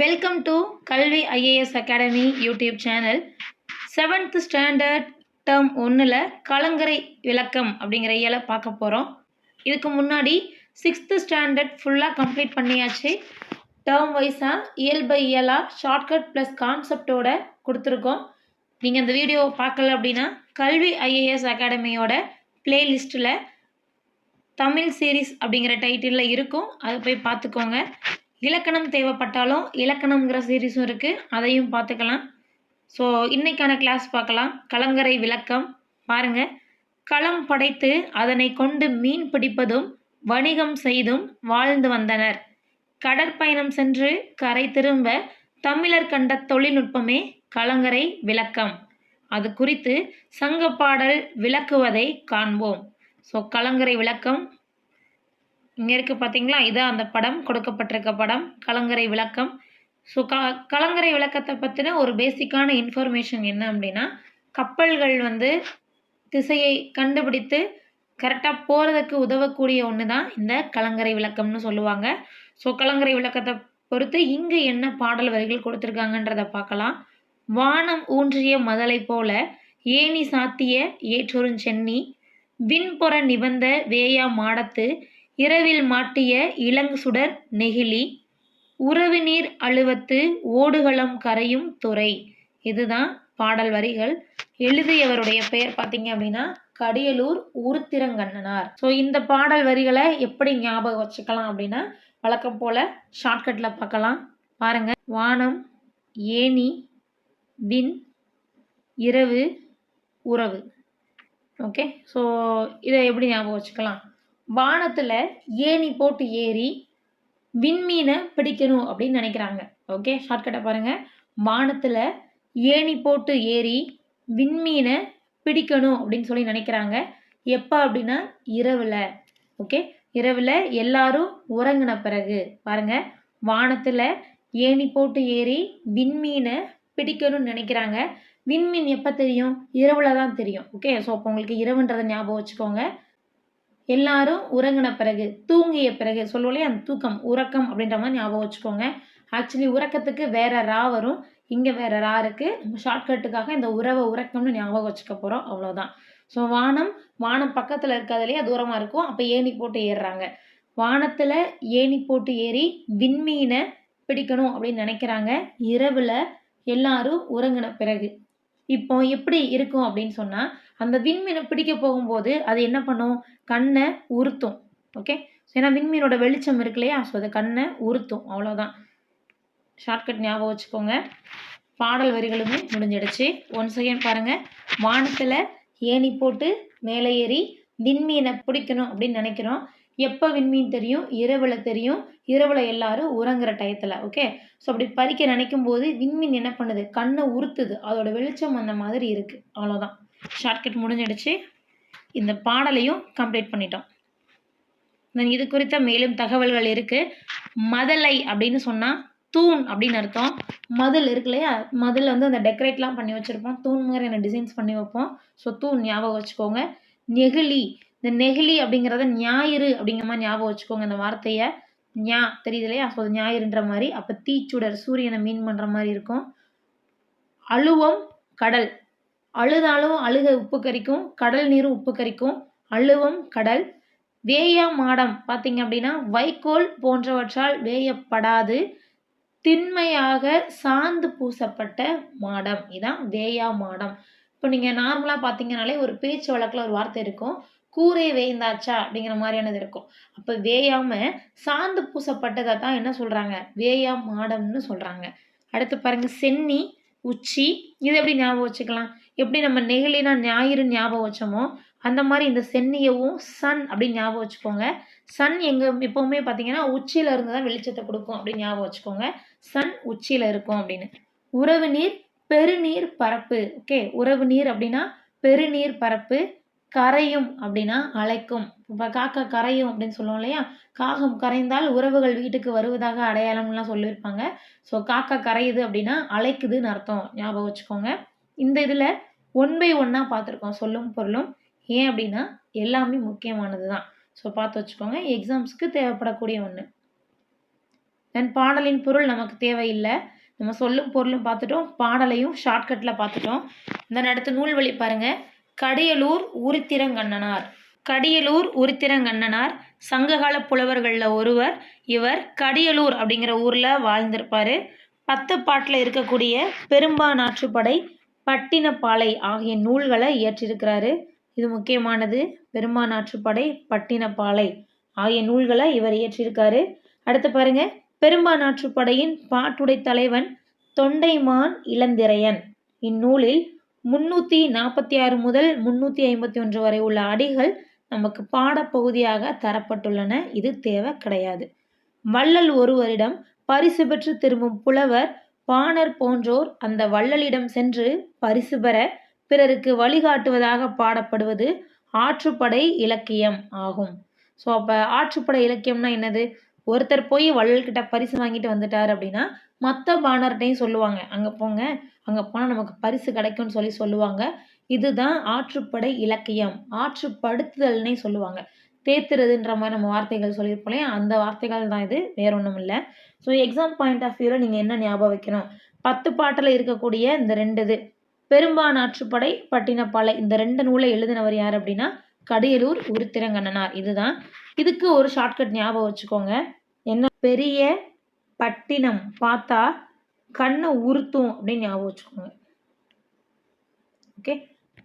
Welcome to Kalvi IAS academy YouTube channel seventh standard term ஒன்றில் கலங்கரை விளக்கம் அப்படிங்கிற இயலை பார்க்க போகிறோம் இதுக்கு முன்னாடி சிக்ஸ்த்து ஸ்டாண்டர்ட் ஃபுல்லாக கம்ப்ளீட் பண்ணியாச்சு. டேர்ம் வைஸாக இயல் பை இயலாக ஷார்ட்கட் ப்ளஸ் கான்செப்டோட கொடுத்துருக்கோம். நீங்கள் இந்த வீடியோவை பார்க்கல அப்படின்னா கல்வி ஐஏஎஸ் அகாடமியோட பிளேலிஸ்ட்டில் தமிழ் சீரிஸ் அப்படிங்கிற டைட்டிலில் இருக்கும். அதை போய் பார்த்துக்கோங்க. இலக்கணம் தேவைப்பட்டாலும் இலக்கணம்ங்கிற சீரிஸும் இருக்குது அதையும் பார்த்துக்கலாம். ஸோ இன்றைக்கான கிளாஸ் பார்க்கலாம். கலங்கரை விளக்கம். பாருங்க. களம் படைத்து அதனை கொண்டு மீன் பிடிப்பதும் வணிகம் செய்தும் வாழ்ந்து வந்தனர். கடற்பயணம் சென்று கரை திரும்ப தமிழர் கண்ட தொழில்நுட்பமே கலங்கரை விளக்கம். அது குறித்து சங்கப்பாடல் விளக்குவதை காண்போம். ஸோ கலங்கரை விளக்கம் இங்கே இருக்குது பார்த்தீங்களா இதான் அந்த படம் கொடுக்கப்பட்டிருக்க படம் கலங்கரை விளக்கம். ஸோ க கலங்கரை விளக்கத்தை பற்றின ஒரு பேசிக்கான இன்ஃபர்மேஷன் என்ன அப்படின்னா கப்பல்கள் வந்து திசையை கண்டுபிடித்து கரெக்டாக போகிறதுக்கு உதவக்கூடிய ஒன்று தான் இந்த கலங்கரை விளக்கம்னு சொல்லுவாங்க. ஸோ கலங்கரை விளக்கத்தை பொறுத்து இங்கு என்ன பாடல் வரிகள் கொடுத்துருக்காங்கன்றத பார்க்கலாம். வானம் ஊன்றிய மதலை போல ஏணி சாத்திய ஏற்றொருஞ்சென்னி விண்புற நிபந்த வேயா மாடத்து இரவில் மாட்டிய இளங்கு சுடர் நெகிழி உறவு நீர் அழுவத்து ஓடுகளம் கரையும் துறை. இதுதான் பாடல் வரிகள். எழுதியவருடைய பெயர் பார்த்தீங்க அப்படின்னா கடியலூர் உருத்திரங்கண்ணனார். ஸோ இந்த பாடல் வரிகளை எப்படி ஞாபகம் வச்சுக்கலாம் அப்படின்னா வழக்கம் போல் ஷார்ட்கட்டில் பார்க்கலாம். பாருங்க. வானம் ஏணி வின் இரவு உறவு. ஓகே ஸோ இதை எப்படி ஞாபகம் வச்சுக்கலாம்? வானத்தில் ஏணி போட்டு ஏறி விண்மீனை பிடிக்கணும் அப்படின்னு நினைக்கிறாங்க. ஓகே ஷார்ட்கட்டாக பாருங்கள் வானத்தில் ஏணி போட்டு ஏறி விண்மீனை பிடிக்கணும் அப்படின்னு சொல்லி நினைக்கிறாங்க. எப்போ அப்படின்னா இரவில். ஓகே இரவில் எல்லாரும் உறங்கின பிறகு. பாருங்கள் வானத்தில் ஏணி போட்டு ஏறி விண்மீனை பிடிக்கணும்னு நினைக்கிறாங்க. விண்மீன் எப்போ தெரியும்? இரவில் தான் தெரியும். ஓகே ஸோ அப்போ உங்களுக்கு இரவுன்றதை ஞாபகம் வச்சுக்கோங்க. எல்லாரும் உறங்கின பிறகு தூங்கிய பிறகு சொல்லுவோம் அந்த தூக்கம் உறக்கம் அப்படின்ற மாதிரி ஞாபகம் வச்சுக்கோங்க. ஆக்சுவலி உறக்கத்துக்கு வேற ரா வரும். இங்கே வேற ரா இருக்குது நம்ம ஷார்ட்கட்டுக்காக இந்த உறவை உறக்கம்னு ஞாபகம் வச்சுக்க போகிறோம் அவ்வளோதான் ஸோ வானம் வானம் பக்கத்தில் இருக்கிறதுலையே தூரமாக இருக்கும். அப்போ ஏணி போட்டு ஏறுறாங்க. வானத்தில் ஏணி போட்டு ஏறி விண்மீனை பிடிக்கணும் அப்படின்னு நினைக்கிறாங்க. இரவில் எல்லாரும் உறங்கின பிறகு. இப்போ எப்படி இருக்கும் அப்படின்னு சொன்னால் அந்த விண்மீனை பிடிக்க போகும்போது அது என்ன பண்ணும்? கண்ணை உறுத்தும். ஓகே? ஏன்னா விண்மீனோட வெளிச்சம் இருக்கு இல்லையா? ஸோ அது கண்ணை உறுத்தும். அவ்வளோதான் ஷார்ட்கட் ஞாபகம் வச்சுக்கோங்க. பாடல் வரிகளுமே முடிஞ்சிடுச்சு. ஒன் செகண்ட் பாருங்கள் வானத்தில் ஏணி போட்டு மேலே ஏறி விண்மீனை பிடிக்கணும் அப்படின்னு நினைக்கிறோம். எப்போ விண்மீன் தெரியும்? இரவில் தெரியும். இரவில் எல்லாரும் உறங்குற டயத்தில். ஓகே? ஸோ அப்படி பறிக்க நினைக்கும் போது விண்மீன் என்ன பண்ணுது? கண்ணை உறுத்துது. அதோட வெளிச்சம் அந்த மாதிரி இருக்குது அவ்வளோதான் ஷார்ட்கட் முடிஞ்சிடுச்சு. இந்த பாடலையும் கம்ப்ளீட் பண்ணிட்டோம். தென் இது குறித்த மேலும் தகவல்கள் இருக்குது மதலை அப்படின்னு சொன்னால் தூண் அப்படின்னு அர்த்தம். மதில் இருக்கு இல்லையா? மதில் வந்து அந்த டெக்கரேட்லாம் பண்ணி வச்சுருப்போம். தூண் மாதிரியான டிசைன்ஸ் பண்ணி வைப்போம். ஸோ தூண் ஞாபகம் வச்சுக்கோங்க. நெகிழி. இந்த நெகிழி அப்படிங்கிறத ஞாயிறு அப்படிங்கிற மாதிரி ஞாபகம் வச்சுக்கோங்க இந்த வார்த்தையை. ஞா தெரியுது இல்லையா? ஸோ ஞாயிறுன்ற மாதிரி. அப்போ தீச்சுடர் சூரியனை மீன் பண்ணுற மாதிரி இருக்கும். அழுவம் கடல். அழுதாலும் அழுக உப்பு கறிக்கும் கடல் நீரும் உப்பு கறிக்கும் அழுவம் கடல். வேயா மாடம் பார்த்தீங்க அப்படின்னா வைக்கோல் போன்றவற்றால் வேயப்படாது. திண்மையாக சாந்து பூசப்பட்ட மாடம். இதான் வேயா மாடம். இப்போ நீங்கள் நார்மலாக பார்த்தீங்கனாலே ஒரு பேச்சு வழக்கில் ஒரு வார்த்தை இருக்கும். கூரை வேய்ந்தாச்சா அப்படிங்கிற மாதிரியானது இருக்கும். அப்போ வேயாம சாந்து பூசப்பட்டதை தான் என்ன சொல்கிறாங்க வேயா மாடம்னு சொல்கிறாங்க அடுத்து பாருங்கள் சென்னி உச்சி. இது எப்படி ஞாபகம் வச்சுக்கலாம்? எப்படி நம்ம நெகிழினா ஞாயிறு ஞாபகம் வச்சோமோ அந்த மாதிரி இந்த சென்னியவும் சன் அப்படின்னு ஞாபகம் வச்சுக்கோங்க. சன் எங்கே எப்போவுமே பார்த்தீங்கன்னா உச்சியில் இருந்து தான் வெளிச்சத்தை கொடுக்கும் அப்படின்னு ஞாபகம் வச்சுக்கோங்க. சன் உச்சியில் இருக்கும் அப்படின்னு. உறவு நீர் பெருநீர் பரப்பு. ஓகே உறவு நீர் அப்படின்னா பெருநீர் பரப்பு கரையும் அப்படின்னா அழைக்கும் இப்போ காக்கா கரையும் அப்படின்னு சொல்லுவோம் இல்லையா? காகம் கரைந்தால் உறவுகள் வீட்டுக்கு வருவதாக அடையாளம்லாம் சொல்லியிருப்பாங்க. ஸோ காக்கா கரையுது அப்படின்னா அழைக்குதுன்னு அர்த்தம். ஞாபகம் வச்சுக்கோங்க. இந்த இதில் ஒன் பை ஒன்னாக பார்த்துருக்கோம் சொல்லும் பொருளும். ஏன் அப்படின்னா எல்லாமே முக்கியமானது தான் ஸோ பார்த்து வச்சுக்கோங்க எக்ஸாம்ஸ்க்கு தேவைப்படக்கூடிய ஒன்று தென் பாடலின் பொருள் நமக்கு தேவையில்லை. நம்ம சொல்லும் பொருளும் பார்த்துட்டோம் பாடலையும் ஷார்ட்கட்டில் பார்த்துட்டோம். தென் நூல் நூல்வழி பாருங்கள் கடியலூர் உருத்திரங்கண்ணனார். கடியலூர் உருத்திரங்கண்ணனார். சங்ககால புலவர்களில் ஒருவர் இவர் கடியலூர் அப்படிங்கிற ஊரில் வாழ்ந்திருப்பார். பத்து பாட்டில் இருக்கக்கூடிய பெரும்பான் ஆற்றுப்படை பட்டினப்பாலை ஆகிய நூல்களை இயற்றிருக்கிறாரு. இது முக்கியமானது. பெரும்பானாற்றுப்படை பட்டினப்பாலை ஆகிய நூல்களை இவர் இயற்றியிருக்காரு அடுத்து பாருங்க. பெரும்பானாற்றுப்படையின் பாட்டுடை தலைவன் தொண்டைமான் இளந்திரையன். இந்நூலில் முன்னூற்றி நாற்பத்தி ஆறு முதல் முன்னூற்றி ஐம்பத்தி ஒன்று வரை உள்ள அடிகள் நமக்கு பாடப்பகுதியாக தரப்பட்டுள்ளன. இது தேவை கிடையாது. வள்ளல் ஒருவரிடம் பரிசு பெற்று திரும்பும் புலவர் பாணர் போன்றோர் அந்த வள்ளலிடம் சென்று பரிசு பெற பிறருக்கு வழிகாட்டுவதாக பாடப்படுவது ஆற்றுப்படை இலக்கியம் ஆகும். ஸோ அப்போ ஆற்றுப்படை இலக்கியம்னா என்னது? ஒருத்தர் போய் வள்ளல்கிட்ட பரிசு வாங்கிட்டு வந்துட்டார் அப்படின்னா மற்ற பாணர்கிட்டையும் சொல்லுவாங்க. அங்கே போங்க அங்கே போனால் நமக்கு பரிசு கிடைக்கும்னு சொல்லி சொல்லுவாங்க. இதுதான் ஆற்றுப்படை இலக்கியம். ஆற்றுப்படுத்துதல்னே சொல்லுவாங்க. தேத்துறதுன்ற மாதிரி நம்ம வார்த்தைகள் சொல்லியிருப்போம் இல்லையா? அந்த வார்த்தைகள் தான் இது. வேற ஒன்றும் இல்லை. ஸோ எக்ஸாம் பாயிண்ட் ஆஃப் வியூவில் நீங்கள் என்ன ஞாபகம் வைக்கணும்? பத்து பாட்டில் இருக்கக்கூடிய இந்த ரெண்டு இது. பெரும்பான் ஆற்றுப்படை பட்டினப்பாலை இந்த ரெண்டு நூலை எழுதினவர் யார் அப்படின்னா? கடியலூர் உருத்திரங்கண்ணனார். இதுதான். இதுக்கு ஒரு ஷார்ட்கட் ஞாபகம் வச்சுக்கோங்க. என்ன? பெரிய பட்டினம் பார்த்தா கண்ணை உறுத்தும் அப்படின்னு ஞாபகம் வச்சுக்கோங்க. ஓகே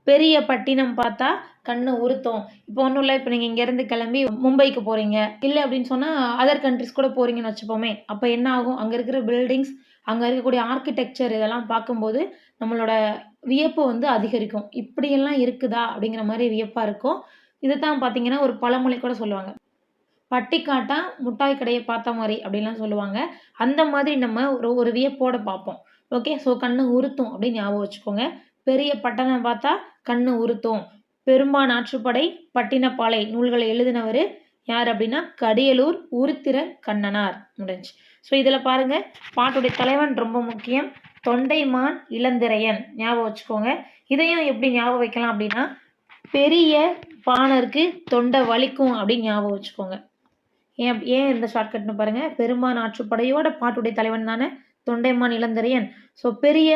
பெரிய பட்டினம் பார்த்தா கண்ணை உறுத்தும். இப்போ ஒன்றும் இல்லை இப்போ நீங்கள் இங்கேருந்து கிளம்பி மும்பைக்கு போகிறீங்க இல்லை அப்படின்னு சொன்னால் அதர் கண்ட்ரிஸ் கூட போகிறீங்கன்னு வச்சுப்போமே. அப்போ என்ன ஆகும்? அங்கே இருக்கிற பில்டிங்ஸ் அங்கே இருக்கக்கூடிய ஆர்கிடெக்சர் இதெல்லாம் பார்க்கும்போது நம்மளோட வியப்பு வந்து அதிகரிக்கும். இப்படியெல்லாம் இருக்குதா? அப்படிங்கிற மாதிரி வியப்பாக இருக்கும். இதை தான் பார்த்தீங்கன்னா ஒரு பழமொழி கூட சொல்லுவாங்க. பட்டிக்காட்டா முட்டாய் கடையை பார்த்த மாதிரி அப்படின்லாம் சொல்லுவாங்க. அந்த மாதிரி நம்ம ஒரு ஒரு வியப்போட பார்ப்போம். ஓகே ஸோ கண்ணு உறுத்தும் அப்படின்னு ஞாபகம் வச்சுக்கோங்க. பெரிய பட்டணம் பார்த்தா கண்ணு உறுத்தும். பெரும்பான் ஆற்றுப்படை பட்டினப்பாலை நூல்களை எழுதினவர் யார் அப்படின்னா கடியலூர் உருத்திர கண்ணனார் முடிஞ்சு. ஸோ இதில் பாருங்க பாட்டுடைய தலைவன் ரொம்ப முக்கியம். தொண்டைமான் இளந்திரையன். ஞாபகம் வச்சுக்கோங்க. இதையும் எப்படி ஞாபகம் வைக்கலாம் அப்படின்னா பெரிய பாணருக்கு தொண்டை வலிக்கும் அப்படின்னு ஞாபகம் வச்சுக்கோங்க. ஏன் ஏன் இந்த ஷார்ட்கட்னு பாருங்கள் பெருமான் ஆற்றுப்படையோட பாட்டுடைய தலைவன் தானே? தொண்டைமான் இளந்திரையன். ஸோ பெரிய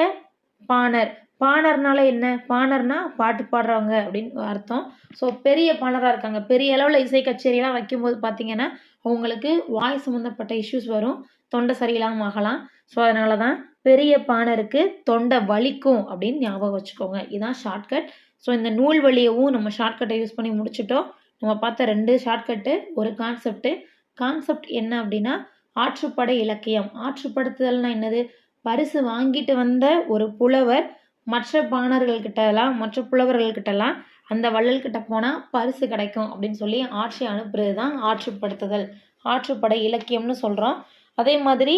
பாணர் பாணர்னால என்ன? பாணர்னா பாட்டு பாடுறவங்க அப்படின்னு அர்த்தம். ஸோ பெரிய பாணராக இருக்காங்க. பெரிய அளவில் இசை கச்சேரியெல்லாம் வைக்கும்போது பார்த்தீங்கன்னா அவங்களுக்கு வாய் சம்மந்தப்பட்ட இஷ்யூஸ் வரும். தொண்டை சரியில்லாமல் ஆகலாம். ஸோ அதனால தான் பெரிய பாணருக்கு தொண்டை வலிக்கும் அப்படின்னு ஞாபகம் வச்சுக்கோங்க. இதுதான் ஷார்ட்கட் ஸோ இந்த நூல் வழியவும் நம்ம ஷார்ட்கட்டை யூஸ் பண்ணி முடிச்சிட்டோம். நம்ம பார்த்த ரெண்டு ஷார்ட்கட்டு ஒரு கான்செப்ட்டு கான்செப்ட் என்ன அப்படின்னா ஆற்றுப்படை இலக்கியம். ஆற்றுப்படுத்துதல்னா என்னது? பரிசு வாங்கிட்டு வந்த ஒரு புலவர் மற்ற பாணர்கள்கிட்டலாம் மற்ற புலவர்கள்கிட்டலாம் அந்த வள்ளல்கிட்ட போனால் பரிசு கிடைக்கும் அப்படின்னு சொல்லி ஆட்சி அனுப்புறது தான் ஆற்றுப்படுத்துதல். ஆற்றுப்படை இலக்கியம்னு சொல்கிறோம் அதே மாதிரி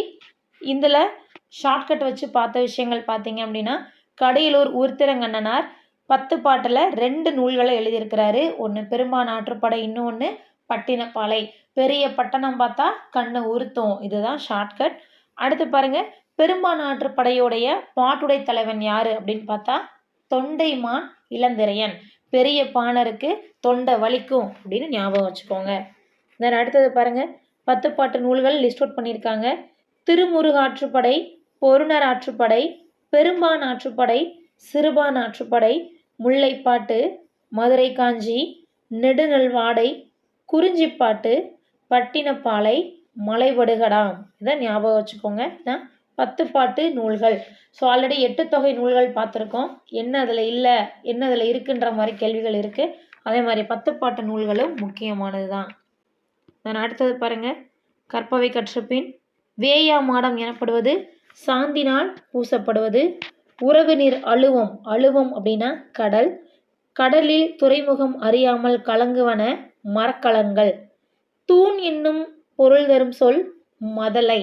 இதில் ஷார்ட்கட் வச்சு பார்த்த விஷயங்கள் பார்த்தீங்க அப்படின்னா கடையலூர் உருத்திரங்கண்ணனார் பத்து பாட்டில் ரெண்டு நூல்களை எழுதியிருக்கிறாரு. ஒன்று பெரும்பான் ஆற்றுப்படை இன்னொன்று பட்டினப்பாலை. பெரிய பட்டணம் பார்த்தா கண்ணை உறுத்தும் இதுதான் ஷார்ட்கட் அடுத்து பாருங்கள் பெரும்பான் படையோடைய பாட்டுடை தலைவன் யாரு அப்படின்னு பார்த்தா தொண்டைமான் இளந்திரையன். பெரிய பாணருக்கு தொண்டை வலிக்கும் அப்படின்னு ஞாபகம் வச்சுக்கோங்க. தென் அடுத்தது பாருங்க பத்து பாட்டு நூல்கள் லிஸ்ட் அவுட் பண்ணியிருக்காங்க. திருமுருகாற்றுப்படை பொருணர் ஆற்றுப்படை பெரும்பான் ஆற்றுப்படை சிறுபான் ஆற்றுப்படை முல்லைப்பாட்டு மதுரை காஞ்சி நெடுநல்வாடை குறிஞ்சிப்பாட்டு பட்டினப்பாலை மலைபடுகடாம் இதை ஞாபகம் வச்சுக்கோங்க. இதான் பத்து பாட்டு நூல்கள். ஸோ ஆல்ரெடி எட்டு தொகை நூல்கள் பார்த்துருக்கோம். என்ன அதில் இல்லை என்ன அதில் இருக்குன்ற மாதிரி கேள்விகள் இருக்குது அதே மாதிரி பத்து பாட்டு நூல்களும் முக்கியமானது தான் நான் அடுத்தது பாருங்கள் கற்பவை கற்றபின் வேயா மாடம் எனப்படுவது சாந்தினால் பூசப்படுவது. உறவு நீர் அழுவம் அழுவம் அப்படின்னா கடல். கடலில் துறைமுகம் அறியாமல் கலங்குவன மரக்கலங்கள். தூண் என்னும் பொருள் தரும் சொல் மதலை.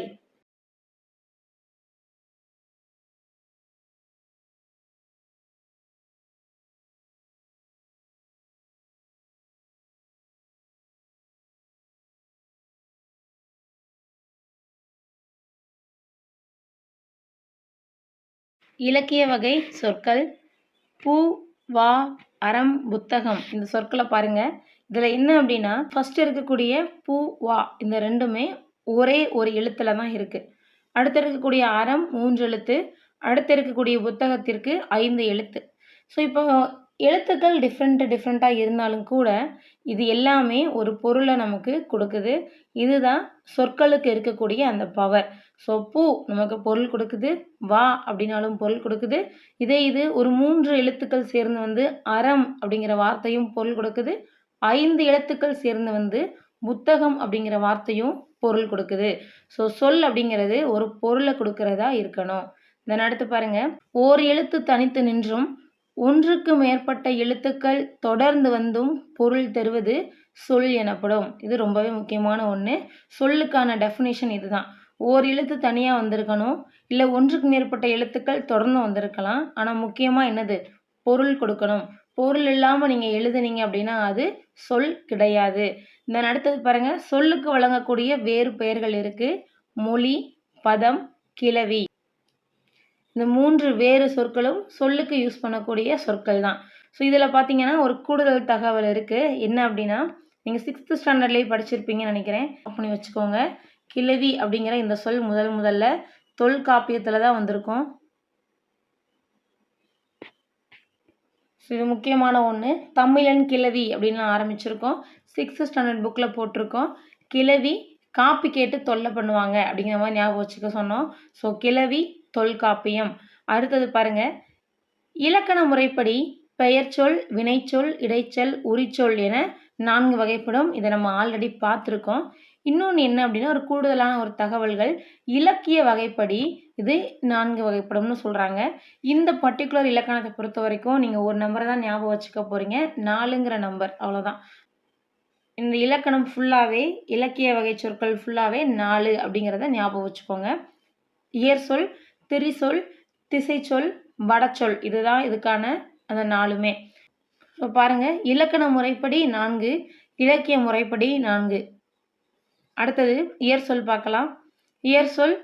இலக்கிய வகை சொற்கள். பூ வா அறம் புத்தகம் இந்த சொற்களை பாருங்கள் இதில் என்ன அப்படின்னா ஃபஸ்ட்டு இருக்கக்கூடிய பூ வா இந்த ரெண்டுமே ஒரே ஒரு எழுத்தில் தான் இருக்குது அடுத்து இருக்கக்கூடிய அறம் மூன்று எழுத்து. அடுத்து இருக்கக்கூடிய புத்தகத்திற்கு ஐந்து எழுத்து. ஸோ இப்போ எழுத்துக்கள் டிஃப்ரெண்ட் டிஃப்ரெண்ட்டாக இருந்தாலும் கூட இது எல்லாமே ஒரு பொருளை நமக்கு கொடுக்குது. இதுதான் சொற்களுக்கு இருக்கக்கூடிய அந்த பவர் ஸோ பூ நமக்கு பொருள் கொடுக்குது வா அப்படின்னாலும் பொருள் கொடுக்குது. இதே இது ஒரு மூன்று எழுத்துக்கள் சேர்ந்து வந்து அறம் அப்படிங்கிற வார்த்தையும் பொருள் கொடுக்குது. ஐந்து எழுத்துக்கள் சேர்ந்து வந்து புத்தகம் அப்படிங்கிற வார்த்தையும் பொருள் கொடுக்குது. ஸோ சொல் அப்படிங்கிறது ஒரு பொருளை கொடுக்கறதா இருக்கணும். தென் அடுத்து பாருங்க. ஓர் எழுத்து தனித்து நின்றும் ஒன்றுக்கு மேற்பட்ட எழுத்துக்கள் தொடர்ந்து வந்தும் பொருள் தருவது சொல் எனப்படும். இது ரொம்பவே முக்கியமான ஒன்று சொல்லுக்கான டெஃபினேஷன் இதுதான். ஓர் எழுத்து தனியாக வந்திருக்கணும். இல்லை ஒன்றுக்கு மேற்பட்ட எழுத்துக்கள் தொடர்ந்து வந்திருக்கலாம். ஆனால் முக்கியமாக என்னது? பொருள் கொடுக்கணும். பொருள் இல்லாமல் நீங்கள் எழுதுனீங்க அப்படின்னா அது சொல் கிடையாது. இந்த அடுத்தது பாருங்கள் சொல்லுக்கு வழங்கக்கூடிய வேறு பெயர்கள் இருக்குது மொழி பதம் கிளவி இந்த மூன்று வேறு சொற்களும் சொல்லுக்கு யூஸ் பண்ணக்கூடிய சொற்கள் தான் ஸோ இதில் பார்த்தீங்கன்னா ஒரு கூடுதல் தகவல் இருக்குது என்ன அப்படின்னா நீங்கள் சிக்ஸ்த்து ஸ்டாண்டர்ட்லேயே படிச்சிருப்பீங்கன்னு நினைக்கிறேன். பண்ணி வச்சுக்கோங்க. கிழவி அப்படிங்கிற இந்த சொல் முதல் முதல்ல தொல்காப்பியத்தில் தான் வந்திருக்கும். ஸோ இது முக்கியமான ஒன்று தமிழன் கிழவி அப்படின்னு ஆரம்பிச்சிருக்கோம். சிக்ஸ்த்து ஸ்டாண்டர்ட் புக்கில் போட்டிருக்கோம். கிழவி காப்பி கேட்டு தொல்லை பண்ணுவாங்க அப்படிங்கிற மாதிரி ஞாபகம் வச்சுக்க சொன்னோம். ஸோ கிழவி தொல்காப்பியம். அடுத்தது பாருங்க. இலக்கண முறைப்படி பெயர்ச்சொல் வினைச்சொல் இடைச்சொல் உரிச்சொல் என நான்கு வகைப்படும். இதை நம்ம ஆல்ரெடி பார்த்துருக்கோம். இன்னொன்று என்ன அப்படின்னா ஒரு கூடுதலான ஒரு தகவல்கள். இலக்கிய வகைப்படி இது நான்கு வகைப்படும்னு சொல்கிறாங்க இந்த பர்டிகுலர் இலக்கணத்தை பொறுத்த வரைக்கும் நீங்கள் ஒரு நம்பரை தான் ஞாபகம் வச்சுக்க போகிறீங்க நாலுங்கிற நம்பர் அவ்வளோதான் இந்த இலக்கணம் ஃபுல்லாகவே இலக்கிய வகை சொற்கள் ஃபுல்லாகவே நாலு அப்படிங்கிறத ஞாபகம் வச்சுக்கோங்க. இயற்சொல் திரிசொல் திசைச்சொல் வடச்சொல். இதுதான் இதுக்கான அந்த நாலுமே ஸோ பாருங்கள் இலக்கண முறைப்படி நான்கு இலக்கிய முறைப்படி நான்கு. அடுத்தது இயற் சொல் பார்க்கலாம். இயற் சொல்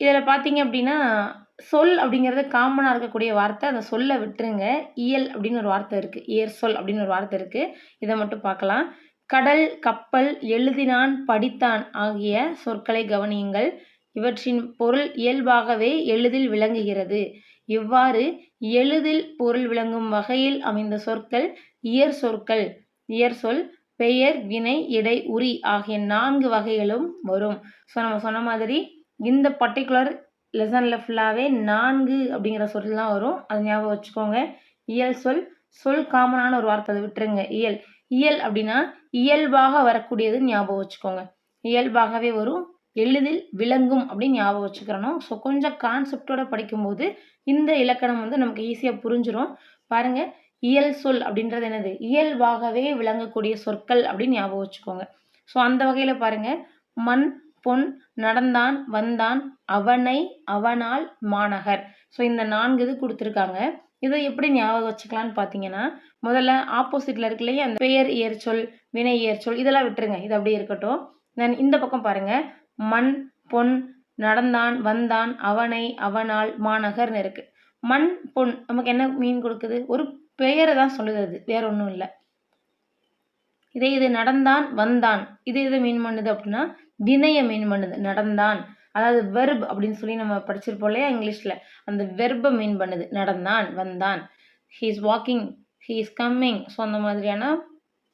இதில் பார்த்தீங்க அப்படின்னா சொல் அப்படிங்கிறது காமனாக இருக்கக்கூடிய வார்த்தை. அந்த சொல்லை விட்டுருங்க. இயல் அப்படின்னு ஒரு வார்த்தை இருக்குது இயற் சொல் அப்படின்னு ஒரு வார்த்தை இருக்குது இதை மட்டும் பார்க்கலாம். கடல் கப்பல் எழுதினான் படித்தான் ஆகிய சொற்களை கவனியுங்கள். இவற்றின் பொருள் இயல்பாகவே எளிதில் விளங்குகிறது. இவ்வாறு எளிதில் பொருள் விளங்கும் வகையில் அமைந்த சொற்கள் இயற் சொற்கள். இயற் சொல் பெயர் வினை இடை உரி ஆகிய நான்கு வகைகளும் வரும். ஸோ நம்ம சொன்ன மாதிரி இந்த பர்டிகுலர் லெசனில் ஃபுல்லாகவே நான்கு அப்படிங்கிற சொல்லலாம் வரும். அது ஞாபகம் வச்சுக்கோங்க. இயல் சொல் சொல் காமனான ஒரு வார்த்தை. அதை விட்டுருங்க. இயல். இயல் அப்படின்னா இயல்பாக வரக்கூடியது ஞாபகம் வச்சுக்கோங்க. இயல்பாகவே வரும். எளிதில் விளங்கும் அப்படின்னு ஞாபகம் வச்சுக்கிறணும். ஸோ கொஞ்சம் கான்செப்டோட படிக்கும்போது இந்த இலக்கணம் வந்து நமக்கு ஈஸியாக புரிஞ்சிடும் பாருங்க இயல் சொல் அப்படின்றது என்னது? இயல்பாகவே விளங்கக்கூடிய சொற்கள் அப்படின்னு ஞாபகம் வச்சுக்கோங்க. ஸோ அந்த வகையில் பாருங்க. மண் பொன் நடந்தான் வந்தான் அவனை அவனால் மாநகர். ஸோ இந்த நான்கு இது கொடுத்துருக்காங்க. இதை எப்படி ஞாபகம் வச்சுக்கலான்னு பார்த்தீங்கன்னா முதல்ல ஆப்போசிட்டில் இருக்கு இல்லையா? அந்த பெயர் இயற்சொல் வினை இயற்சொல் இதெல்லாம் விட்டுருங்க. இது அப்படியே இருக்கட்டும். தென் இந்த பக்கம் பாருங்கள் மண் பொன் நடந்தான் வந்தான் அவனை அவனால் மாநகர்னு நெருக்கு. மண் பொன் நமக்கு என்ன மீன் கொடுக்குது? ஒரு பெயரை தான் சொல்லுது அது. வேற ஒன்றும் இல்லை. இதே இது நடந்தான் வந்தான். இது எது மீன் பண்ணுது அப்படின்னா வினையை மீன் பண்ணுது. நடந்தான். அதாவது வெர்ப் அப்படின்னு சொல்லி நம்ம படிச்சிருப்போம் இல்லையா இங்கிலீஷில். அந்த வெர்பை மீன் பண்ணுது. நடந்தான் வந்தான். He is walking he is coming so அந்த மாதிரியான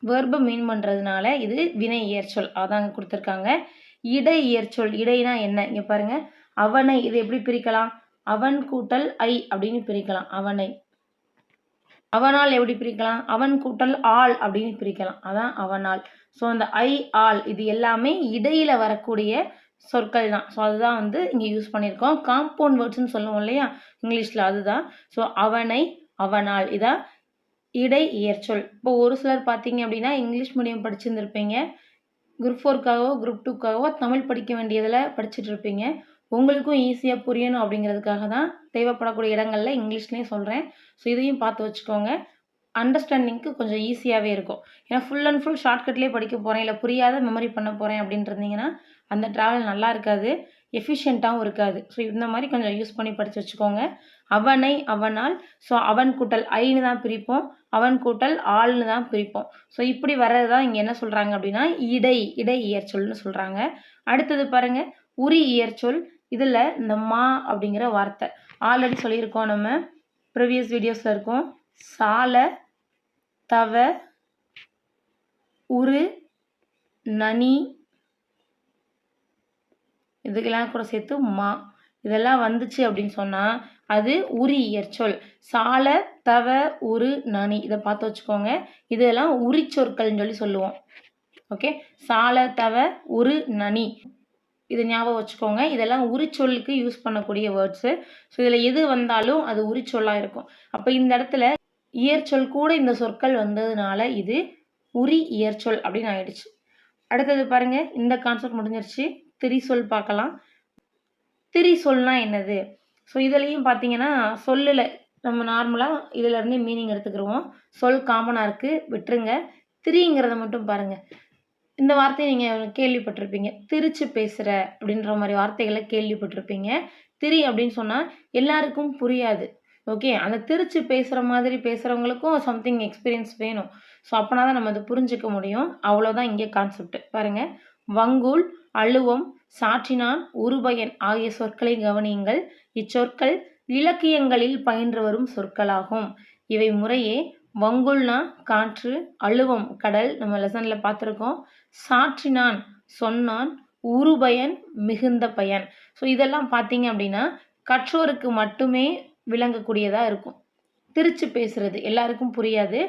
வெர்பை மீன் பண்ணுறதுனால இது வினை இயற்சொல் அதாங்க கொடுத்துருக்காங்க. இடை இயற்சொல் இடைனா என்ன? இங்கே பாருங்க. அவனை இது எப்படி பிரிக்கலாம்? அவன் கூட்டல் ஐ அப்படின்னு பிரிக்கலாம் அவனை. அவனால் எப்படி பிரிக்கலாம்? அவன் கூட்டல் ஆள் அப்படின்னு பிரிக்கலாம் அதான் அவனால். ஸோ அந்த ஐ ஆள் இது எல்லாமே இடையில வரக்கூடிய சொற்கள் தான். ஸோ அதுதான் வந்து இங்கே யூஸ் பண்ணியிருக்கோம். காம்பவுண்ட் வேர்ட்ஸ்னு சொல்லுவோம் இல்லையா? இங்கிலீஷில் அதுதான். ஸோ அவனை அவனால். இதான் இடை இயற்சொல் இப்போ ஒரு சிலர் பார்த்தீங்க அப்படின்னா இங்கிலீஷ் மீடியம் படிச்சிருந்துருப்பீங்க. குரூப் ஃபோருக்காகவோ குரூப் டூக்காகவோ தமிழ் படிக்க வேண்டியதில் படிச்சுட்டு இருப்பீங்க உங்களுக்கும் ஈஸியாக புரியணும் அப்படிங்கிறதுக்காக தான் தேவைப்படக்கூடிய இடங்களில் இங்கிலீஷ்லேயும் சொல்கிறேன் ஸோ இதையும் பார்த்து வச்சுக்கோங்க. அண்டர்ஸ்டாண்டிங்க்கு கொஞ்சம் ஈஸியாகவே இருக்கும். ஏன்னா ஃபுல் அண்ட் ஃபுல் ஷார்ட்கட்லேயே படிக்க போகிறேன் இல்லை புரியாத மெமரி பண்ண போகிறேன் அப்படின்ட்டு இருந்தீங்கன்னா அந்த ட்ராவல் நல்லா இருக்காது. எஃபிஷியண்ட்டாகவும் இருக்காது. ஸோ இந்த மாதிரி கொஞ்சம் யூஸ் பண்ணி படித்து வச்சுக்கோங்க. அவனை அவனால் ஸோ அவன் கூட்டல் ஐன்னு தான் பிரிப்போம். அவன் கூட்டல் ஆள்னு தான் பிரிப்போம். ஸோ இப்படி வர்றது தான் இங்கே என்ன சொல்கிறாங்க அப்படின்னா இடை இடை இயற்சொல்னு சொல்கிறாங்க அடுத்தது பாருங்கள் உரி இயற்சொல் இதில் இந்த மா அப்படிங்கிற வார்த்தை. ஆல்ரெடி சொல்லியிருக்கோம் நம்ம ப்ரிவியஸ் வீடியோஸில் இருக்கோம். சால தவ உரு நனி இதுக்கெல்லாம் கூட சேர்த்து மா. இதெல்லாம் வந்துச்சு அப்படின்னு சொன்னால் அது உரி இயற்சொல் சால தவ உரு நனி. இதை பார்த்து வச்சுக்கோங்க. இதெல்லாம் உரி சொற்கள்னு சொல்லி சொல்லுவோம். ஓகே? சால தவ உரு நனி. இது ஞாபகம் வச்சுக்கோங்க. இதெல்லாம் உரிச்சொல்லுக்கு யூஸ் பண்ணக்கூடிய வேர்ட்ஸு. ஸோ இதில் எது வந்தாலும் அது உரிச்சொல்லாக இருக்கும். அப்போ இந்த இடத்துல இயற்சொல் கூட இந்த சொற்கள் வந்ததுனால இது உரி இயற்சொல் அப்படின்னு ஆயிடுச்சு. அடுத்தது பாருங்க. இந்த கான்செப்ட் முடிஞ்சிருச்சு. திரிசொல் பார்க்கலாம். திரிசொல்னா என்னது? ஸோ இதுலேயும் பார்த்தீங்கன்னா சொல்லில் நம்ம நார்மலாக இதிலேருந்து மீனிங் எடுத்துக்கிருவோம். சொல் காமனாக இருக்குது விட்டுருங்க. திரிங்கிறத மட்டும் பாருங்கள் இந்த வார்த்தையை நீங்கள் கேள்விப்பட்டிருப்பீங்க. திரிச்சு பேசுகிற அப்படின்ற மாதிரி வார்த்தைகளை கேள்விப்பட்டிருப்பீங்க. திரி அப்படின்னு சொன்னால் எல்லாருக்கும் புரியாது. ஓகே அந்த திருச்சு பேசுகிற மாதிரி பேசுகிறவங்களுக்கும் சம்திங் எக்ஸ்பீரியன்ஸ் வேணும். ஸோ அப்போனா தான் நம்ம அதை புரிஞ்சிக்க முடியும். அவ்வளோதான் இங்கே கான்செப்ட் பாருங்கள் வங்கூல் அழுவம் சாற்றினான் உருபயன். ஆகிய சொற்களை கவனியுங்கள். இச்சொற்கள் இலக்கியங்களில் பயின்று வரும் சொற்களாகும். இவை முறையே வங்குல்னா காற்று அழுவம் கடல் நம்ம லெசனில் பார்த்துருக்கோம். சாற்றினான் சொன்னான் உருபயன் மிகுந்த பயன். ஸோ இதெல்லாம் பார்த்தீங்க அப்படின்னா கற்றோருக்கு மட்டுமே விளங்கக்கூடியதாக இருக்கும். திருச்சி பேசுறது எல்லாருக்கும் புரியாது.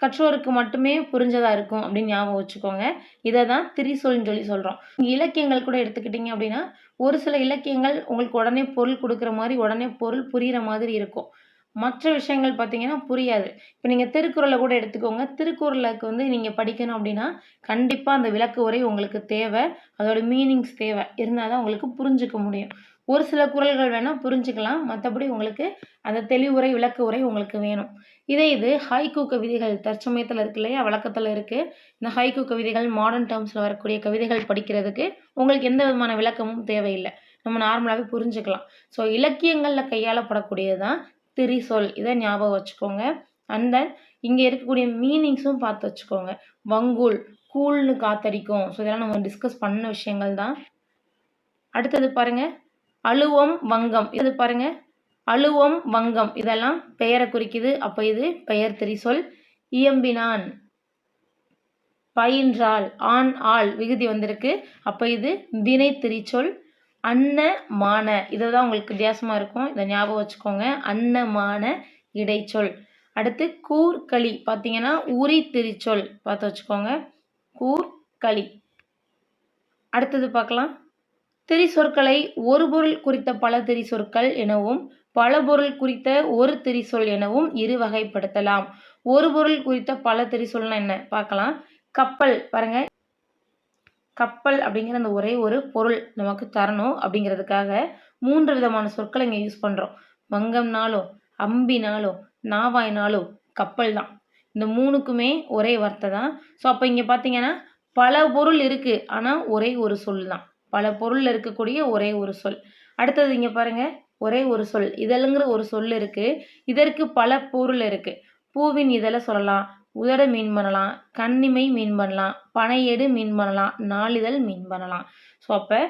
கற்றோருக்கு மட்டுமே புரிஞ்சதாக இருக்கும் அப்படின்னு ஞாபகம் வச்சுக்கோங்க. இதை தான் திரிசொல்னு சொல்லி சொல்கிறோம் இலக்கியங்கள் கூட எடுத்துக்கிட்டிங்க அப்படின்னா ஒரு சில இலக்கியங்கள் உங்களுக்கு உடனே பொருள் கொடுக்குற மாதிரி உடனே பொருள் புரிகிற மாதிரி இருக்கும். மற்ற விஷயங்கள் பார்த்தீங்கன்னா புரியாது. இப்போ நீங்கள் திருக்குறளை கூட எடுத்துக்கோங்க. திருக்குறளுக்கு வந்து நீங்கள் படிக்கணும் அப்படின்னா கண்டிப்பாக அந்த விளக்கு உரை உங்களுக்கு தேவை. அதோட மீனிங்ஸ் தேவை. இருந்தால் தான் உங்களுக்கு புரிஞ்சுக்க முடியும். ஒரு சில குறள்கள் வேணால் புரிஞ்சுக்கலாம். மற்றபடி உங்களுக்கு அந்த தெளிவுரை விளக்கு உரை உங்களுக்கு வேணும். இதே இது ஹைக்கூ கவிதைகள் தற்சமயத்தில் இருக்கு இல்லையா? வழக்கத்தில் இருக்குது இந்த ஹைக்கூ கவிதைகள் மாடர்ன் டேர்ம்ஸில் வரக்கூடிய கவிதைகள் படிக்கிறதுக்கு உங்களுக்கு எந்த விதமான விளக்கமும் தேவையில்லை. நம்ம நார்மலாகவே புரிஞ்சுக்கலாம். ஸோ இலக்கியங்களில் கையாளப்படக்கூடியது தான் திரிசொல் இதை ஞாபகம் வச்சுக்கோங்க. அண்ட் தென் இங்கே இருக்கக்கூடிய மீனிங்ஸும் பார்த்து வச்சுக்கோங்க. வங்கூல் கூழ்னு காத்தடிக்கும். ஸோ இதெல்லாம் நம்ம டிஸ்கஸ் பண்ண விஷயங்கள் தான். அடுத்தது பாருங்க. அழுவம் வங்கம். இது பாருங்க. அழுவம் வங்கம். இதெல்லாம் பெயரை குறிக்குது. அப்போ இது பெயர் திரிசொல். இயம்பினான். பயின்றால் ஆண் ஆள். விகுதி வந்திருக்கு. அப்போ இது வினை திரிச்சொல் அன்ன மான. இதை தான் உங்களுக்கு வித்தியாசமாக இருக்கும். இதை ஞாபகம் வச்சுக்கோங்க. அன்னமான இடைச்சொல். அடுத்து கூர்களி பார்த்தீங்கன்னா உரி திரிச்சொல். பார்த்து வச்சுக்கோங்க. கூர்களி அடுத்தது பார்க்கலாம். திரிசொற்களை ஒரு பொருள் குறித்த பல திரிசொற்கள் எனவும் பல பொருள் குறித்த ஒரு திரிசொல் எனவும் இரு வகைப்படுத்தலாம். ஒரு பொருள் குறித்த பல திரிசொல்னா என்ன? பார்க்கலாம். கப்பல். பாருங்க. கப்பல் அப்படிங்கிற அந்த ஒரே ஒரு பொருள் நமக்கு தரணும் அப்படிங்கிறதுக்காக மூன்று விதமான சொற்களை இங்கே யூஸ் பண்ணுறோம் வங்கம்னாலும் அம்பினாலும் நாவாய்னாலும் கப்பல் தான். இந்த மூணுக்குமே ஒரே வார்த்தை தான். ஸோ அப்போ இங்கே பார்த்தீங்கன்னா பல பொருள் இருக்குது ஆனால் ஒரே ஒரு சொல் தான். பல பொருளில் இருக்கக்கூடிய ஒரே ஒரு சொல். அடுத்தது இங்கே பாருங்கள் ஒரே ஒரு சொல். இதழுங்கிற ஒரு சொல் இருக்குது இதற்கு பல பொருள் இருக்குது பூவின் இதழை சொல்லலாம். உதட மீன் பண்ணலாம் கண்ணிமை மீன் பண்ணலாம் பனையேடு மீன் பண்ணலாம் நாளிதழ் மீன் பண்ணலாம். ஸோ அப்போ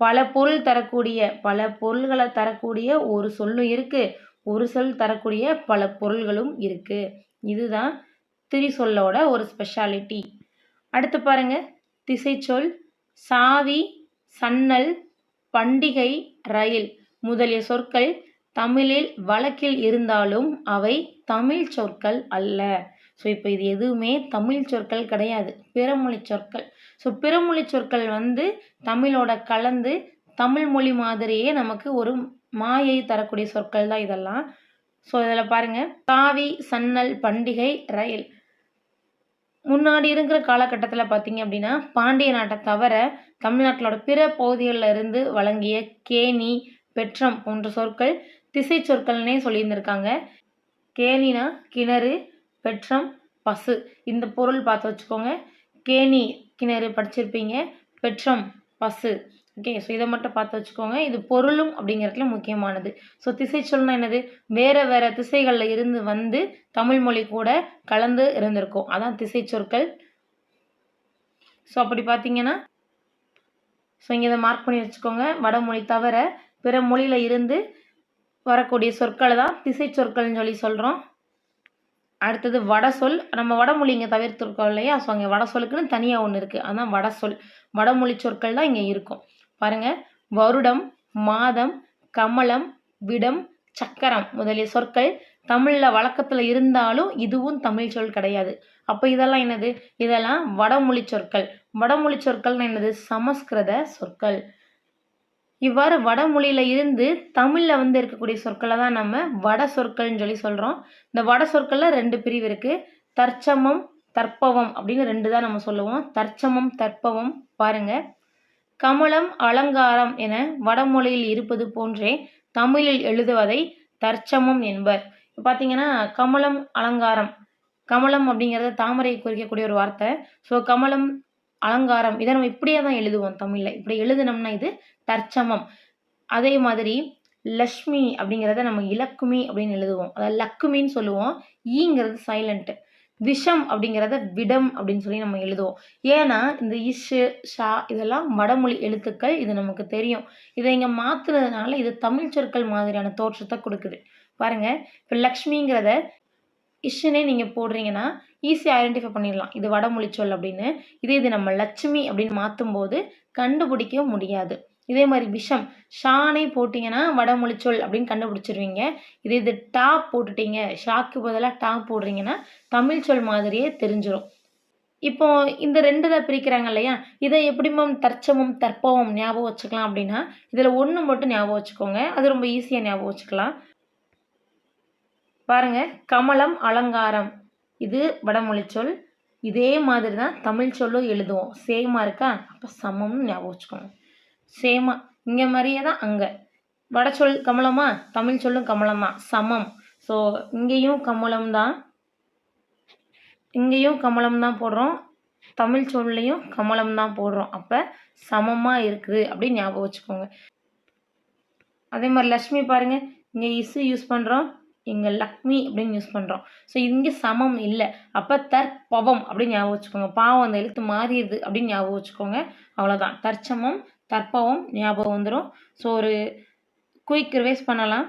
பல பொருள் தரக்கூடிய பல பொருள்களை தரக்கூடிய ஒரு சொல்லும் இருக்குது ஒரு சொல் தரக்கூடிய பல பொருள்களும் இருக்குது இதுதான் திரிசொல்லோட ஒரு ஸ்பெஷாலிட்டி அடுத்து பாருங்க. திசைச்சொல் சாவி சன்னல் பண்டிகை ரயில் முதலிய சொற்கள் தமிழில் வழக்கில் இருந்தாலும் அவை தமிழ் சொற்கள் அல்ல. ஸோ இப்போ இது எதுவுமே தமிழ் சொற்கள் கிடையாது. பிறமொழி சொற்கள். ஸோ பிறமொழி சொற்கள் வந்து தமிழோட கலந்து தமிழ் மொழி மாதிரியே நமக்கு ஒரு மாயை தரக்கூடிய சொற்கள் தான் இதெல்லாம். ஸோ இதில் பாருங்கள் தாவி சன்னல் பண்டிகை ரயில். முன்னாடி இருக்கிற காலகட்டத்தில் பார்த்தீங்க அப்படின்னா பாண்டிய நாட்டை தவிர தமிழ்நாட்டிலோட பிற பகுதிகளில் இருந்து வழங்கிய கேணி பெற்றம் போன்ற சொற்கள் திசை சொற்கள்னே சொல்லியிருந்திருக்காங்க. கேணினா கிணறு பெற்றம் பசு. இந்த பொருள் பார்த்து வச்சுக்கோங்க. கேணி கிணறு படிச்சிருப்பீங்க. பெற்றம் பசு. ஓகே ஸோ இதை மட்டும் பார்த்து வச்சுக்கோங்க. இது பொருளும் அப்படிங்கிறதுல முக்கியமானது. ஸோ திசை சொல்னா என்னது? வேறு வேறு திசைகளில் இருந்து வந்து தமிழ் மொழி கூட கலந்து இருந்திருக்கும். அதான் திசை சொற்கள். ஸோ அப்படி பார்த்தீங்கன்னா ஸோ இங்கே இதை மார்க் பண்ணி வச்சுக்கோங்க. வடமொழி தவிர பிற மொழியில் இருந்து வரக்கூடிய சொற்களை தான் திசை சொற்கள்னு சொல்லி சொல்கிறோம் அடுத்தது வடசொல் நம்ம வடமொழி இங்கே தவிர்த்துருக்கோம் இல்லையா? ஸோ அங்கே வடசொலுக்குன்னு தனியாக ஒன்று இருக்குது அதான் வடசொல் வடமொழி சொற்கள் தான் இங்கே இருக்கும். பாருங்கள் வருடம் மாதம் கமலம் விடம் சக்கரம் முதலிய சொற்கள் தமிழில் வழக்கத்தில் இருந்தாலும் இதுவும் தமிழ் சொல் கிடையாது. அப்போ இதெல்லாம் என்னது? இதெல்லாம் வடமொழி சொற்கள். வடமொழி சொற்கள்னு என்னது? சமஸ்கிருத சொற்கள். இவ்வாறு வடமொழியில் இருந்து தமிழில் வந்து இருக்கக்கூடிய சொற்களை தான் நம்ம வட சொற்கள்னு சொல்லி சொல்கிறோம் இந்த வட சொற்களில் ரெண்டு பிரிவு இருக்குது தற்சமம் தற்பவம் அப்படின்னு ரெண்டு தான் நம்ம சொல்லுவோம். தற்சமம் தற்பவம் பாருங்கள் கமலம் அலங்காரம் என வடமொழியில் இருப்பது போன்றே தமிழில் எழுதுவதை தற்சமம் என்பர். இப்போ பார்த்தீங்கன்னா கமலம் அலங்காரம். கமலம் அப்படிங்கிறது தாமரை குறிக்கக்கூடிய ஒரு வார்த்தை. ஸோ கமலம் அலங்காரம். இதை நம்ம இப்படியே தான் எழுதுவோம் தமிழில். இப்படி எழுதுனோம்னா இது தற்சமம். அதே மாதிரி லக்ஷ்மி அப்படிங்கிறத நம்ம இலக்குமி அப்படின்னு எழுதுவோம். அதாவது லக்குமின்னு சொல்லுவோம். ஈங்கிறது சைலண்ட்டு விஷம் அப்படிங்கிறத விடம் அப்படின்னு சொல்லி நம்ம எழுதுவோம். ஏன்னா இந்த இஷு ஷா இதெல்லாம் வடமொழி எழுத்துக்கள். இது நமக்கு தெரியும். இதை இங்கே மாற்றுனதுனால இது தமிழ் சொற்கள் மாதிரியான தோற்றத்தை கொடுக்குது. பாருங்க. இப்போ லக்ஷ்மிங்கிறத இஷ்ஷுனே நீங்கள் போடுறீங்கன்னா ஈஸியாக ஐடென்டிஃபை பண்ணிடலாம். இது வடமொழி சொல் அப்படின்னு. இதே இது நம்ம லட்சுமி அப்படின்னு மாற்றும் போது கண்டுபிடிக்க முடியாது. இதே மாதிரி விஷம் ஷானே போட்டிங்கன்னா வடமொழி சொல் அப்படின்னு கண்டுபிடிச்சிருவீங்க. இதே இது டாப் போட்டுட்டீங்க ஷாக்கு பதிலாக டாப் போடுறீங்கன்னா தமிழ் சொல் மாதிரியே தெரிஞ்சிடும் இப்போ இந்த ரெண்டு தான் பிரிக்கிறாங்க இல்லையா? இதை எப்படி மேம் தற்சமும் தற்பவம் ஞாபகம் வச்சுக்கலாம் அப்படின்னா இதில் ஒன்று மட்டும் ஞாபகம் வச்சுக்கோங்க. அது ரொம்ப ஈஸியாக ஞாபகம் வச்சுக்கலாம். பாருங்க கமலம் அலங்காரம். இது வடமொழி சொல். இதே மாதிரி தான் தமிழ் சொல்லும் எழுதுவோம். சேமாக இருக்கா? அப்போ சமம்னு ஞாபகம் வச்சுக்கோங்க. சேமா இங்கே மாதிரியே தான் அங்கே வடச்சொல் கமலமா தமிழ் சொல்லும் கமலம் தான் சமம். ஸோ இங்கேயும் கமலம் தான் இங்கேயும் கமலம் தான் போடுறோம். தமிழ் சொல்லையும் கமலம் தான் போடுறோம். அப்போ சமமாக இருக்குது அப்படின்னு ஞாபகம் வச்சுக்கோங்க. அதே மாதிரி லக்ஷ்மி பாருங்கள் இங்கே இசு யூஸ் பண்ணுறோம் இங்கே லக்ஷ்மி அப்படின்னு யூஸ் பண்ணுறோம் ஸோ இங்கே சமம் இல்லை. அப்போ தற்பவம் அப்படின்னு ஞாபகம் வச்சுக்கோங்க. பாவம் அந்த எழுத்து மாறிடுது அப்படின்னு ஞாபகம் வச்சுக்கோங்க. அவ்வளோதான் தற்சமம் தற்பவம் ஞாபகம் வந்துடும் ஸோ ஒரு குயிக் ரிவைஸ் பண்ணலாம்.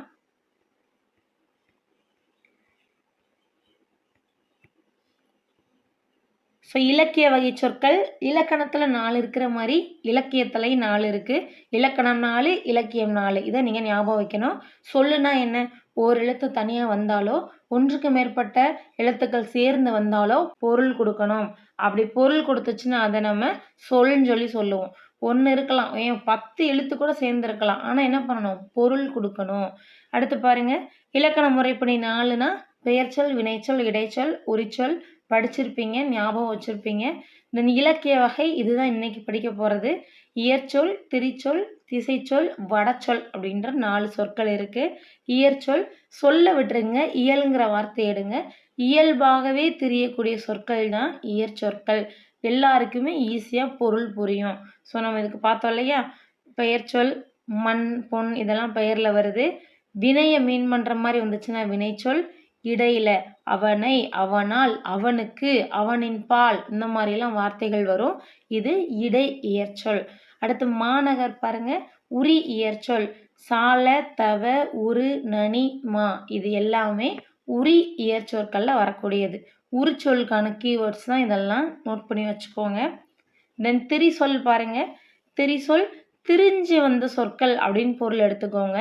ஸோ இலக்கிய வகை சொற்கள். இலக்கணத்தில் நாலு இருக்கிற மாதிரி இலக்கியத்துலேயும் நாலு இருக்குது இலக்கணம் நாலு இலக்கியம் நாலு. இதை நீங்கள் ஞாபகம் வைக்கணும். சொல்லுனா என்ன? ஓர் எழுத்து தனியாக வந்தாலோ ஒன்றுக்கு மேற்பட்ட எழுத்துக்கள் சேர்ந்து வந்தாலோ பொருள் கொடுக்கணும். அப்படி பொருள் கொடுத்துச்சுன்னா அதை நம்ம சொல்ன்னு சொல்லி சொல்லுவோம். ஒன்று இருக்கலாம். ஏன் பத்து எழுத்து கூட சேர்ந்துருக்கலாம். ஆனால் என்ன பண்ணணும்? பொருள் கொடுக்கணும். அடுத்து பாருங்க. இலக்கண முறைப்படி நாலுனா பெயர்ச்சொல் வினைச்சொல் இடைச்சொல் உரிச்சொல் படிச்சிருப்பீங்க ஞாபகம் வச்சுருப்பீங்க. இந்த இலக்கிய வகை இதுதான் இன்னைக்கு படிக்க போகிறது இயற்சொல் திரிச்சொல் திசைச்சொல் வடச்சொல் அப்படின்ற நாலு சொற்கள் இருக்குது இயற்சொல் சொல்ல விட்டுருங்க இயலுங்கிற வார்த்தை எடுங்க. இயல்பாகவே தெரியக்கூடிய சொற்கள் தான் இயற்சொற்கள். எல்லாருக்குமே ஈஸியாக பொருள் புரியும். ஸோ நம்ம இதுக்கு பார்த்தோம் இல்லையா? பெயர்ச்சொல் மண் பொன் இதெல்லாம் பெயரில் வருது. வினையை மீன் பண்ணுற மாதிரி வந்துச்சுன்னா வினைச்சொல் இடையில அவனை அவனால் அவனுக்கு அவனின் பால் இந்த மாதிரிலாம் வார்த்தைகள் வரும். இது இடை இயற்சொல். அடுத்து மாநகர் பாருங்க. உரி இயற்சொல். சால தவ உரு நனி மா. இது எல்லாமே உரி இயற்சொற்களில் வரக்கூடியது. உரிச்சொல்லுக்கான கீவேர்ட்ஸ் தான் இதெல்லாம் நோட் பண்ணி வச்சுக்கோங்க. தென் திரிசொல் பாருங்க. திரிசொல் திரிஞ்சு வந்த சொற்கள் அப்படின்னு பொருள் எடுத்துக்கோங்க.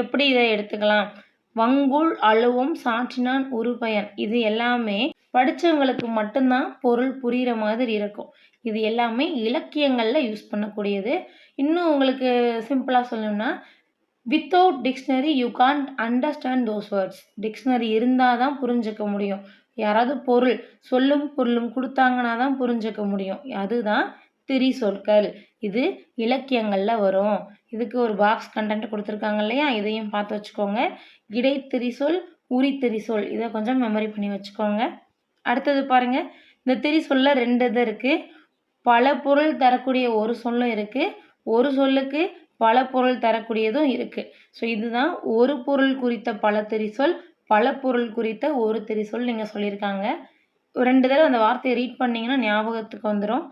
எப்படி இதை எடுத்துக்கலாம்? வங்குள் அழுவும் சாற்றினான் உருபயன். இது எல்லாமே படித்தவங்களுக்கு மட்டும்தான் பொருள் புரிகிற மாதிரி இருக்கும். இது எல்லாமே இலக்கியங்களில் யூஸ் பண்ணக்கூடியது. இன்னும் உங்களுக்கு சிம்பிளாக சொல்லணும்னா without dictionary you can't understand those words dictionary இருந்தால் தான் புரிஞ்சுக்க முடியும். யாராவது பொருள் சொல்லும் பொருளும் கொடுத்தாங்கன்னா தான் புரிஞ்சுக்க முடியும். அதுதான் திரி சொற்கள் இது இலக்கியங்களில் வரும். இதுக்கு ஒரு பாக்ஸ் கண்டென்ட் கொடுத்துருக்காங்க இல்லையா? இதையும் பார்த்து வச்சுக்கோங்க. இடைத்திரி சொல் உரித்திரி சொல் இதை கொஞ்சம் மெமரி பண்ணி வச்சுக்கோங்க. அடுத்தது பாருங்கள் இந்த திரி சொல்ல ரெண்டு இது இருக்குது பல பொருள் தரக்கூடிய ஒரு சொல்லும் இருக்குது ஒரு சொல்லுக்கு பல பொருள் தரக்கூடியதும் இருக்குது ஸோ இதுதான் ஒரு பொருள் குறித்த பல திரிசொல் பல பொருள் குறித்த ஒரு திரிசொல் நீங்கள் சொல்லியிருக்காங்க. ரெண்டு தடவை அந்த வார்த்தையை ரீட் பண்ணிங்கன்னா ஞாபகத்துக்கு வந்துடும்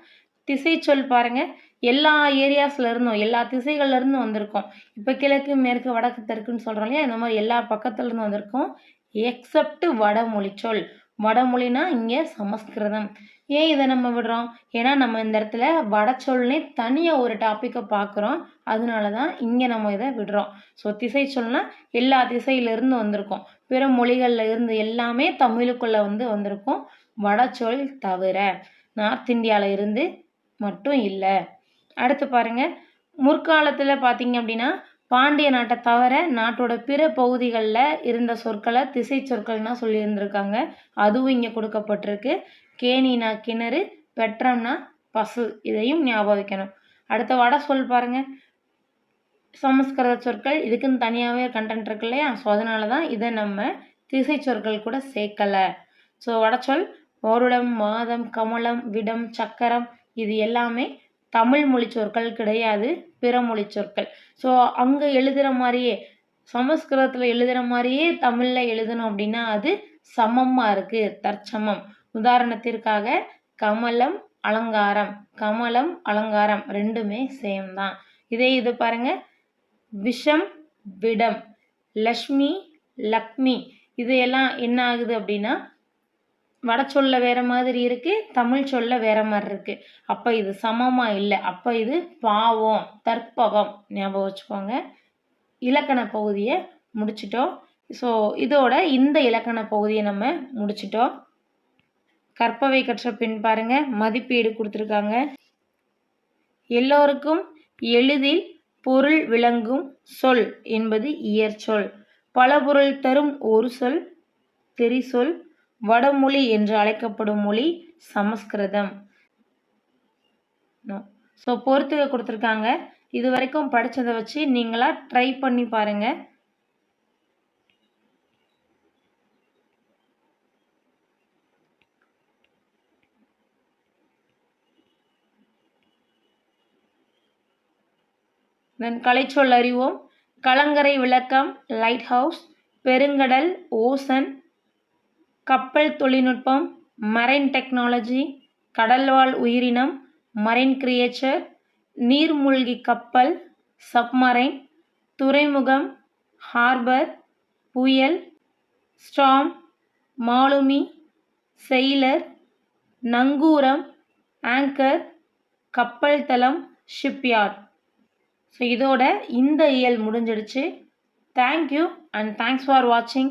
திசை சொல் பாருங்கள் எல்லா ஏரியாஸில் இருந்தும் எல்லா திசைகள்லேருந்தும் வந்திருக்கோம். இப்போ கிழக்கு மேற்கு வடக்கு தெற்குன்னு சொல்கிறோம் இல்லையா? இந்த மாதிரி எல்லா பக்கத்துலேருந்தும் வந்திருக்கோம். எக்ஸப்ட் வடமொழி சொல் வடமொழினா இங்கே சமஸ்கிருதம். ஏன் இதை நம்ம விடுறோம்? ஏன்னா நம்ம இந்த இடத்துல வடச்சொல்னே தனியாக ஒரு டாப்பிக்கை பார்க்குறோம் அதனால தான் இங்கே நம்ம இதை விடுறோம். ஸோ திசை சொல்னா எல்லா திசையிலிருந்து வந்திருக்கோம். பிற மொழிகளில் இருந்து எல்லாமே தமிழுக்குள்ளே வந்து வந்திருக்கும். வடச்சொல் தவிர நார்த் இந்தியாவில் இருந்து மட்டும் இல்லை. அடுத்து பாருங்க. முற்காலத்தில் பார்த்தீங்க அப்படின்னா பாண்டிய நாட்டை தவிர நாட்டோட பிற பகுதிகளில் இருந்த சொற்களை திசை சொற்கள்னா சொல்லியிருந்திருக்காங்க. அதுவும் இங்கே கொடுக்கப்பட்டிருக்கு. கேணினா கிணறு பெற்றம்னா பசு. இதையும் ஞாபகம் வைக்கணும் அடுத்த வட சொல் பாருங்க. சமஸ்கிருத சொற்கள் இதுக்குன்னு தனியாகவே கண்டென்ட் இருக்கு இல்லையா? ஸோ அதனால தான் இதை நம்ம திசை சொற்கள் கூட சேர்க்கலை. ஸோ வடச்சொல் வருடம் மாதம் கமலம் விடம் சக்கரம் இது எல்லாமே தமிழ் மொழி சொற்கள் கிடையாது. பிற மொழி சொற்கள். ஸோ அங்கே எழுதுகிற மாதிரியே சமஸ்கிருதத்தில் எழுதுகிற மாதிரியே தமிழில் எழுதணும் அப்படின்னா அது சமமாக இருக்குது தற்சமம். உதாரணத்திற்காக கமலம் அலங்காரம். கமலம் அலங்காரம் ரெண்டுமே சேம் தான். இதே இது பாருங்க. விஷம் விடம். லக்ஷ்மி லக்ஷ்மி இது எல்லாம் என்ன ஆகுது அப்படின்னா வட சொல்ல வேற மாதிரி இருக்கு தமிழ் சொல்ல வேற மாதிரி இருக்கு. அப்போ இது சமமா இல்லை. அப்போ இது பாவம் தற்பவம் ஞாபகம் வச்சுக்கோங்க. இலக்கண பகுதியை முடிச்சிட்டோம். ஸோ இதோட இந்த இலக்கண பகுதியை நம்ம முடிச்சிட்டோம். கற்பவை கற்ற பின் பாருங்க. மதிப்பீடு கொடுத்துருக்காங்க. எல்லோருக்கும் எளிதில் பொருள் விளங்கும் சொல் என்பது இயற்சொல் பல பொருள் தரும் ஒரு சொல் தெரிசொல் வடமொழி என்று அழைக்கப்படும் மொழி சமஸ்கிருதம். ஸோ பொறுத்துக்க கொடுத்துருக்காங்க. இது வரைக்கும் படித்ததை வச்சு நீங்களாக ட்ரை பண்ணி பாருங்க. தென் கலைச்சொல் அறிவோம். கலங்கரை விளக்கம் லைட் ஹவுஸ் பெருங்கடல் ஓசன் கப்பல் தொழில்நுட்பம் மரைன் டெக்னாலஜி கடல்வாழ் உயிரினம் மரைன் கிரியேச்சர் நீர்மூழ்கி கப்பல் சப்மரைன் துறைமுகம் ஹார்பர் புயல் ஸ்டாம் மாலுமி செயிலர் நங்கூரம் ஆங்கர் கப்பல் தளம் ஷிப்யார்ட் ஸோ இதோட இந்த இயல் முடிஞ்சிடுச்சு. தேங்க்யூ அண்ட் தேங்க்ஸ் ஃபார் வாட்சிங்